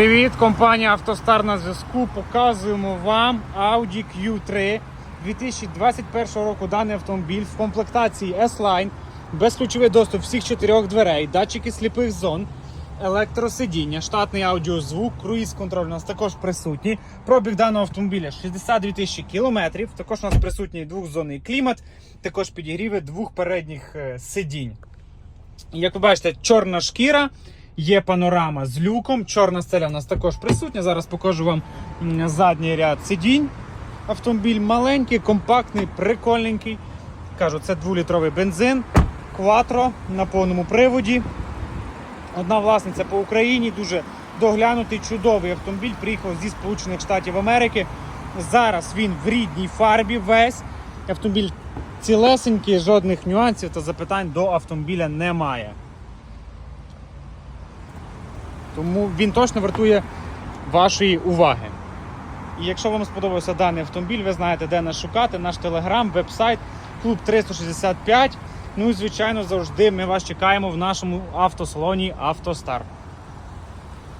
Привіт, компанія Автостар на зв'язку. Показуємо вам Audi Q3 2021 року. Даний автомобіль в комплектації S-Line, безключовий доступ всіх чотирьох дверей, датчики сліпих зон, електросидіння, штатний аудіозвук, круїз-контроль у нас також присутній. Пробіг даного автомобіля 62 тисячі кілометрів. Також у нас присутній двохзонний клімат, також підігріви двох передніх е, сидінь. Як ви бачите, чорна шкіра, є панорама з люком, чорна стеля у нас також присутня. Зараз покажу вам задній ряд сидінь. Автомобіль маленький, компактний, прикольненький. Кажу, це 2-літровий бензин, кватро на повному приводі. Одна власниця по Україні, дуже доглянутий, чудовий автомобіль. Приїхав зі Сполучених Штатів Америки. Зараз він в рідній фарбі весь. Автомобіль цілесенький, жодних нюансів та запитань до автомобіля немає. Тому він точно вартує вашої уваги. І якщо вам сподобався даний автомобіль, ви знаєте, де нас шукати, наш телеграм, веб-сайт, клуб 365. Ну і звичайно, завжди ми вас чекаємо в нашому автосалоні Автостар.